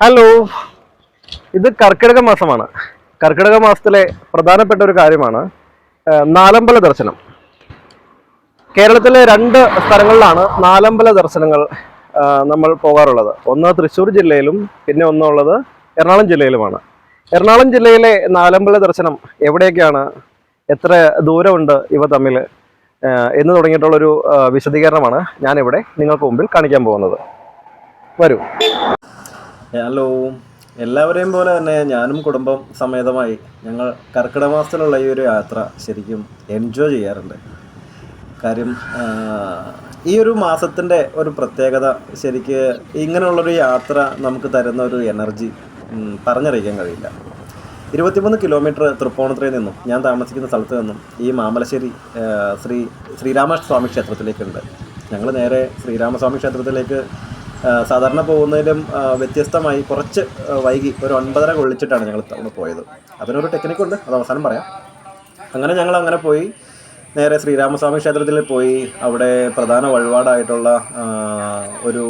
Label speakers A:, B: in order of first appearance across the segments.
A: Hello ഇത് കർക്കിടക മാസമാണ്. കർക്കിടക മാസത്തിലെ പ്രധാനപ്പെട്ട ഒരു കാര്യമാണ് നാലമ്പല ദർശനം. കേരളത്തിലെ രണ്ട് സ്ഥലങ്ങളിലാണ് നാലമ്പല ദർശനങ്ങൾ നമ്മൾ പോകാറുള്ളത്. ഒന്ന് തൃശ്ശൂർ ജില്ലയിലും പിന്നെ ഒന്നുള്ളത് എറണാകുളം ജില്ലയിലുമാണ്. എറണാകുളം ജില്ലയിലെ നാലമ്പല ദർശനം എവിടെയൊക്കെയാണ്? എത്ര ദൂരമുണ്ട് ഇവ തമ്മിൽ? എന്ന് തുടങ്ങിയിട്ടുള്ളൊരു വിശദീകരണമാണ് ഞാനിവിടെ നിങ്ങൾക്ക് മുമ്പിൽ കാണിക്കാൻ പോകുന്നത്. വരൂ.
B: ഹലോ എല്ലാവരെയും പോലെ തന്നെ ഞാനും കുടുംബം സമേതമായി. ഞങ്ങൾ കർക്കിടക മാസത്തിലുള്ള ഈ ഒരു യാത്ര ശരിക്കും എൻജോയ് ചെയ്യാറുണ്ട്. കാര്യം ഈ ഒരു മാസത്തിന്റെ ഒരു പ്രത്യേകത ശരിക്ക് ഇങ്ങനെയുള്ളൊരു യാത്ര നമുക്ക് തരുന്ന ഒരു എനർജി പറഞ്ഞറിയിക്കാൻ കഴിയില്ല. ഇരുപത്തിമൂന്ന് കിലോമീറ്റർ തൃപ്പൂണിത്തുറയിൽ നിന്നും ഞാൻ താമസിക്കുന്ന സ്ഥലത്ത് നിന്നും ഈ മാമലശ്ശേരി ശ്രീ ശ്രീരാമസ്വാമി ക്ഷേത്രത്തിലേക്കുണ്ട്. ഞങ്ങൾ നേരെ ശ്രീരാമസ്വാമി ക്ഷേത്രത്തിലേക്ക് സാധാരണ പോകുന്നതിലും വ്യത്യസ്തമായി കുറച്ച് വൈകി ഒരു ഒൻപതര കൊള്ളിച്ചിട്ടാണ് ഞങ്ങൾ തവണ പോയത്. അതിനൊരു ടെക്നിക്കുണ്ട് അത് അവസാനം പറയാം. അങ്ങനെ ഞങ്ങൾ അങ്ങനെ പോയി. നേരെ ശ്രീരാമസ്വാമി ക്ഷേത്രത്തിൽ പോയി. അവിടെ പ്രധാന വഴിപാടായിട്ടുള്ള ഒരു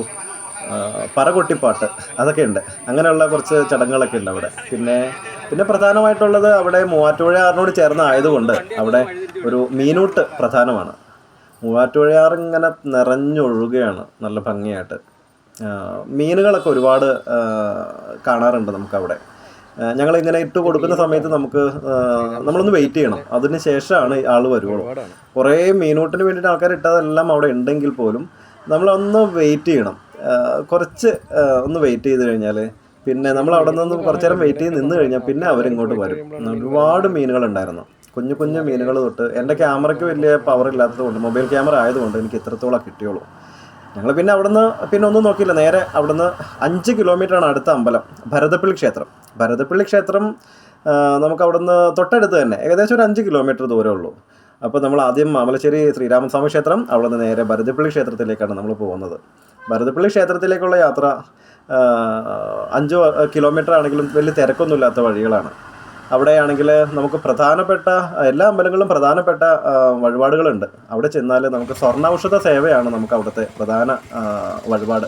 B: പറ പറകൊട്ടിപ്പാട്ട് അതൊക്കെ ഉണ്ട്. അങ്ങനെയുള്ള കുറച്ച് ചടങ്ങുകളൊക്കെ ഉണ്ട് അവിടെ. പിന്നെ പിന്നെ പ്രധാനമായിട്ടുള്ളത് അവിടെ മൂവാറ്റുപുഴയാറിനോട് ചേർന്ന് ആയതുകൊണ്ട് അവിടെ ഒരു മീനൂട്ട് പ്രധാനമാണ്. മൂവാറ്റുപുഴയാർ ഇങ്ങനെ നിറഞ്ഞൊഴുകുകയാണ് നല്ല ഭംഗിയായിട്ട്. മീനുകളൊക്കെ ഒരുപാട് കാണാറുണ്ട് നമുക്കവിടെ. ഞങ്ങൾ ഇങ്ങനെ ഇട്ട് കൊടുക്കുന്ന സമയത്ത് നമുക്ക് നമ്മളൊന്ന് വെയിറ്റ് ചെയ്യണം. അതിന് ശേഷമാണ് ആൾ വരുവുള്ളൂ കുറേ മീനൂട്ടിന് വേണ്ടിയിട്ട് ആൾക്കാർ ഇട്ടതെല്ലാം അവിടെ ഉണ്ടെങ്കിൽ പോലും നമ്മളൊന്ന് വെയിറ്റ് ചെയ്യണം. കുറച്ച് ഒന്ന് വെയിറ്റ് ചെയ്ത് കഴിഞ്ഞാൽ പിന്നെ നമ്മൾ അവിടെ നിന്ന് കുറച്ചു നേരം വെയിറ്റ് ചെയ്ത് നിന്ന് കഴിഞ്ഞാൽ പിന്നെ അവരിങ്ങോട്ട് വരും. ഒരുപാട് മീനുകൾ ഉണ്ടായിരുന്നു. കുഞ്ഞു കുഞ്ഞു മീനുകൾ തൊട്ട് എന്റെ ക്യാമറയ്ക്ക് വലിയ പവർ ഇല്ലാത്തതുകൊണ്ട് മൊബൈൽ ക്യാമറ ആയതുകൊണ്ട് എനിക്ക് ഇത്രത്തോളം കിട്ടിയുള്ളൂ. ഞങ്ങൾ പിന്നെ അവിടുന്ന് പിന്നെ ഒന്നും നോക്കിയില്ല. നേരെ അവിടുന്ന് അഞ്ച് കിലോമീറ്ററാണ് അടുത്ത അമ്പലം ഭരതപ്പള്ളി ക്ഷേത്രം. ഭരതപ്പള്ളി ക്ഷേത്രം നമുക്ക് അവിടുന്ന് തൊട്ടടുത്ത് തന്നെ ഏകദേശം ഒരു അഞ്ച് കിലോമീറ്റർ ദൂരമേ ഉള്ളൂ. അപ്പോൾ നമ്മൾ ആദ്യം മാമലശ്ശേരി ശ്രീരാമസ്വാമി ക്ഷേത്രം അവിടുന്ന് നേരെ ഭരതപ്പള്ളി ക്ഷേത്രത്തിലേക്കാണ് നമ്മൾ പോകുന്നത്. ഭരതപ്പള്ളി ക്ഷേത്രത്തിലേക്കുള്ള യാത്ര അഞ്ചോ കിലോമീറ്റർ ആണെങ്കിലും വലിയ തിരക്കൊന്നുമില്ലാത്ത വഴികളാണ്. അവിടെയാണെങ്കിൽ നമുക്ക് പ്രധാനപ്പെട്ട എല്ലാ അമ്പലങ്ങളിലും പ്രധാനപ്പെട്ട വഴിപാടുകളുണ്ട്. അവിടെ ചെന്നാൽ നമുക്ക് സ്വർണ ഔഷധ സേവയാണ് നമുക്ക് അവിടുത്തെ പ്രധാന വഴിപാട്.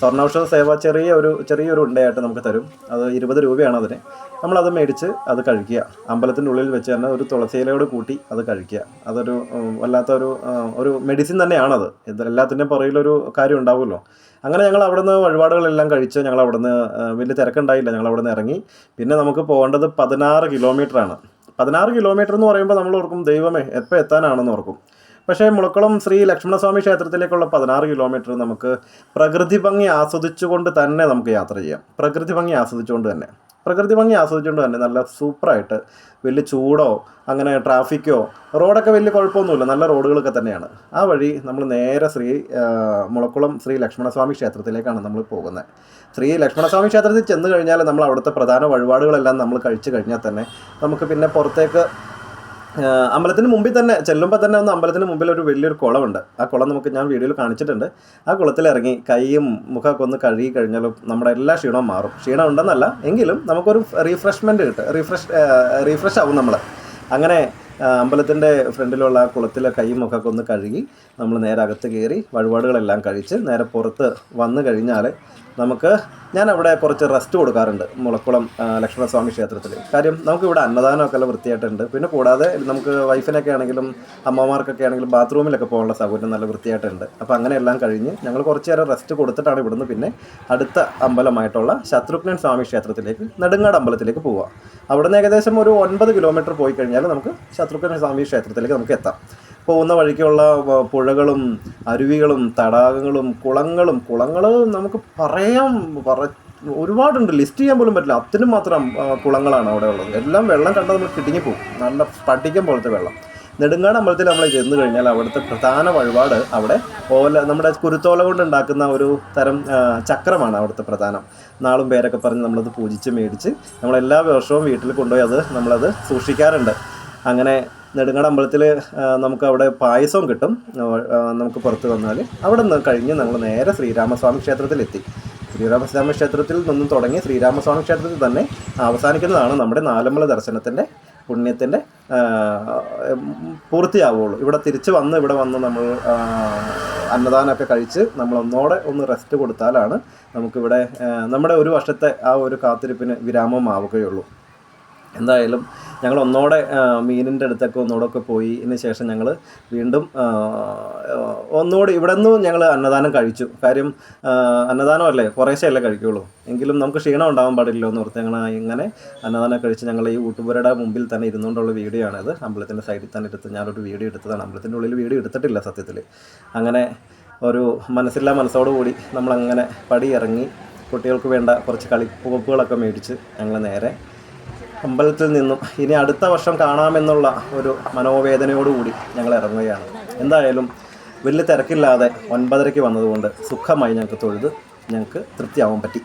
B: സ്വർണൌഷധ സേവ ചെറിയ ഒരു ചെറിയൊരു ഉണ്ടയായിട്ട് നമുക്ക് തരും. അത് ഇരുപത് രൂപയാണ് അതിന്. നമ്മളത് മേടിച്ച് അത് കഴിക്കുക. അമ്പലത്തിന്റെ ഉള്ളിൽ വെച്ച് തന്നെ ഒരു തുളസിയിലയോട് കൂട്ടി അത് കഴിക്കുക. അതൊരു വല്ലാത്തൊരു ഒരു മെഡിസിൻ തന്നെയാണത്. എല്ലാത്തിന്റെയും പുറകിലൊരു കാര്യം ഉണ്ടാവുമല്ലോ. അങ്ങനെ ഞങ്ങൾ അവിടുന്ന് വഴിപാടുകളെല്ലാം കഴിച്ച് ഞങ്ങൾ അവിടുന്ന് വലിയ തിരക്കുണ്ടായില്ല. ഞങ്ങൾ അവിടുന്ന് ഇറങ്ങി. പിന്നെ നമുക്ക് പോകേണ്ടത് പതിനാറ് കിലോമീറ്ററാണ് പതിനാറ് കിലോമീറ്റർ എന്ന് പറയുമ്പോൾ നമ്മൾ ഓർക്കും ദൈവമേ എപ്പോൾ എത്താനാണെന്ന് ഓർക്കും. പക്ഷേ മുളക്കുളം ശ്രീ ലക്ഷ്മണസ്വാമി ക്ഷേത്രത്തിലേക്കുള്ള പതിനാറ് കിലോമീറ്റർ നമുക്ക് പ്രകൃതി ഭംഗി ആസ്വദിച്ചുകൊണ്ട് തന്നെ നമുക്ക് യാത്ര ചെയ്യാം. പ്രകൃതി ഭംഗി ആസ്വദിച്ചുകൊണ്ട് തന്നെ. പ്രകൃതി ഭംഗി ആസ്വദിച്ചുകൊണ്ട് തന്നെ നല്ല സൂപ്പറായിട്ട് വലിയ ചൂടോ അങ്ങനെ ട്രാഫിക്കോ റോഡൊക്കെ വലിയ കുഴപ്പമൊന്നുമില്ല. നല്ല റോഡുകളൊക്കെ തന്നെയാണ്. ആ വഴി നമ്മൾ നേരെ ശ്രീ മുളക്കുളം ശ്രീ ലക്ഷ്മണസ്വാമി ക്ഷേത്രത്തിലേക്കാണ് നമ്മൾ പോകുന്നത്. ശ്രീ ലക്ഷ്മണസ്വാമി ക്ഷേത്രത്തിൽ ചെന്ന് കഴിഞ്ഞാൽ നമ്മൾ അവിടുത്തെ പ്രധാന വഴിപാടുകളെല്ലാം നമ്മൾ കഴിച്ചു കഴിഞ്ഞാൽ തന്നെ നമുക്ക് പിന്നെ പുറത്തേക്ക് അമ്പലത്തിന് മുമ്പിൽ തന്നെ ചെല്ലുമ്പോൾ തന്നെ ഒന്ന് അമ്പലത്തിന് മുമ്പിൽ ഒരു വലിയൊരു കുളമുണ്ട്. ആ കുളം നമുക്ക് ഞാൻ വീഡിയോയിൽ കാണിച്ചിട്ടുണ്ട്. ആ കുളത്തിൽ ഇറങ്ങി കൈയും മുഖമൊക്കെ ഒന്ന് കഴുകി കഴിഞ്ഞാലും നമ്മുടെ എല്ലാ ക്ഷീണവും മാറും. ക്ഷീണം ഉണ്ടെന്നല്ല എങ്കിലും നമുക്കൊരു റീഫ്രഷ്മെന്റ് കിട്ടും. റീഫ്രഷ് റീഫ്രഷ് ആവും നമ്മൾ അങ്ങനെ അമ്പലത്തിന്റെ ഫ്രണ്ടിലുള്ള ആ കുളത്തിലെ കൈയും മുഖമൊക്കെ ഒന്ന് കഴുകി നമ്മൾ നേരെ അകത്ത് കയറി വഴിപാടുകളെല്ലാം കഴിച്ച് നേരെ പുറത്ത് വന്നു കഴിഞ്ഞാൽ നമുക്ക് ഞാൻ അവിടെ കുറച്ച് റെസ്റ്റ് കൊടുക്കാറുണ്ട് മുളക്കുളം ലക്ഷ്മണസ്വാമി ക്ഷേത്രത്തിൽ. കാര്യം നമുക്കിവിടെ അന്നദാനമൊക്കെ എല്ലാം വൃത്തിയായിട്ടുണ്ട്. പിന്നെ കൂടാതെ നമുക്ക് വൈഫിനൊക്കെ ആണെങ്കിലും അമ്മമാർക്കൊക്കെ ആണെങ്കിലും ബാത്റൂമിലൊക്കെ പോകാനുള്ള സൗകര്യം നല്ല വൃത്തിയായിട്ടുണ്ട്. അപ്പോൾ അങ്ങനെയെല്ലാം കഴിഞ്ഞ് ഞങ്ങൾ കുറച്ച് നേരം റെസ്റ്റ് കൊടുത്തിട്ടാണ് ഇവിടുന്ന് പിന്നെ അടുത്ത അമ്പലമായിട്ടുള്ള ശത്രുഘ്നൻ സ്വാമി ക്ഷേത്രത്തിലേക്ക് നെടുങ്ങാട് അമ്പലത്തിലേക്ക് പോവുക. അവിടുന്ന് ഏകദേശം ഒരു ഒൻപത് കിലോമീറ്റർ പോയി കഴിഞ്ഞാൽ നമുക്ക് ശത്രുഘ്നൻ സ്വാമി ക്ഷേത്രത്തിലേക്ക് നമുക്ക് എത്താം. പോകുന്ന വഴിക്കുള്ള പുഴകളും അരുവികളും തടാകങ്ങളും കുളങ്ങളും കുളങ്ങൾ നമുക്ക് പറയാം പറ ഒരുപാടുണ്ട്. ലിസ്റ്റ് ചെയ്യാൻ പോലും പറ്റില്ല. അത്തിനും മാത്രം കുളങ്ങളാണ് അവിടെ ഉള്ളത്. എല്ലാം വെള്ളം കണ്ടാൽ നമ്മൾ കിട്ടിങ്ങി പോകും നല്ല പട്ടിക്കം പോലത്തെ വെള്ളം. നെടുങ്ങാട് അമ്പലത്തിൽ നമ്മൾ ചെന്ന് കഴിഞ്ഞാൽ അവിടുത്തെ പ്രധാന വഴിപാട് അവിടെ ഓല നമ്മുടെ കുരുത്തോല കൊണ്ട് ഉണ്ടാക്കുന്ന ഒരു തരം ചക്രമാണ് അവിടുത്തെ പ്രധാനം. നാളും പേരൊക്കെ പറഞ്ഞ് നമ്മളത് പൂജിച്ച് മേടിച്ച് നമ്മളെല്ലാ വർഷവും വീട്ടിൽ കൊണ്ടുപോയി അത് നമ്മളത് സൂക്ഷിക്കാറുണ്ട്. അങ്ങനെ നെടുങ്ങാട് അമ്പലത്തിൽ നമുക്ക് അവിടെ പായസവും കിട്ടും. നമുക്ക് പുറത്ത് വന്നാൽ അവിടെ നിന്ന് കഴിഞ്ഞ് നമ്മൾ നേരെ ശ്രീരാമസ്വാമി ക്ഷേത്രത്തിലെത്തി. ശ്രീരാമസ്വാമി ക്ഷേത്രത്തിൽ നിന്നും തുടങ്ങി ശ്രീരാമസ്വാമി ക്ഷേത്രത്തിൽ തന്നെ അവസാനിക്കുന്നതാണ് നമ്മുടെ നാലമ്പല ദർശനത്തിന്റെ പുണ്യത്തിന്റെ പൂർത്തിയാവുള്ളൂ ഇവിടെ തിരിച്ച് വന്ന് ഇവിടെ വന്ന് നമ്മൾ അന്നദാനമൊക്കെ കഴിച്ച് നമ്മൾ ഒന്നോടെ ഒന്ന് റെസ്റ്റ് കൊടുത്താലാണ് നമുക്കിവിടെ നമ്മുടെ ഒരു വർഷത്തെ ആ ഒരു കാത്തിരിപ്പിന് വിരാമമാവുകയുള്ളൂ. എന്തായാലും ഞങ്ങൾ ഒന്നോടെ മീനിന്റെ അടുത്തൊക്കെ ഒന്നുകൂടെ ഒക്കെ പോയി ഇതിന് ശേഷം ഞങ്ങൾ വീണ്ടും ഒന്നുകൂടി ഇവിടെ നിന്ന് ഞങ്ങൾ അന്നദാനം കഴിച്ചു. കാര്യം അന്നദാനം അല്ലേ കുറേശ്ശേ അല്ലേ കഴിക്കുള്ളൂ. എങ്കിലും നമുക്ക് ക്ഷീണം ഉണ്ടാകാൻ പാടില്ലല്ലോ എന്ന് ഓർത്ത് ഞങ്ങൾ ഇങ്ങനെ അന്നദാനം കഴിച്ച് ഞങ്ങൾ ഈ ഊട്ടുപുരയുടെ മുമ്പിൽ തന്നെ ഇരുന്നുകൊണ്ടുള്ള വീഡിയോ ആണത് അമ്പലത്തിന്റെ സൈഡിൽ തന്നെ എടുത്ത് ഞാനൊരു വീഡിയോ എടുത്തതാണ്. അമ്പലത്തിന്റെ ഉള്ളിൽ വീഡിയോ എടുത്തിട്ടില്ല സത്യത്തിൽ അങ്ങനെ ഒരു മനസ്സില്ലാ മനസ്സോടുകൂടി നമ്മളങ്ങനെ പടിയിറങ്ങി കുട്ടികൾക്ക് വേണ്ട കുറച്ച് കളിപ്പുകപ്പുകളൊക്കെ മേടിച്ച് ഞങ്ങൾ നേരെ അമ്പലത്തിൽ നിന്നും ഇനി അടുത്ത വർഷം കാണാമെന്നുള്ള ഒരു മനോവേദനയോടുകൂടി ഞങ്ങൾ ഇറങ്ങുകയാണ്. എന്തായാലും വലിയ തിരക്കില്ലാതെ ഒൻപതരയ്ക്ക് വന്നതുകൊണ്ട് സുഖമായി ഞങ്ങൾക്ക് തൊഴുത് ഞങ്ങൾക്ക് തൃപ്തിയാവാൻ പറ്റി.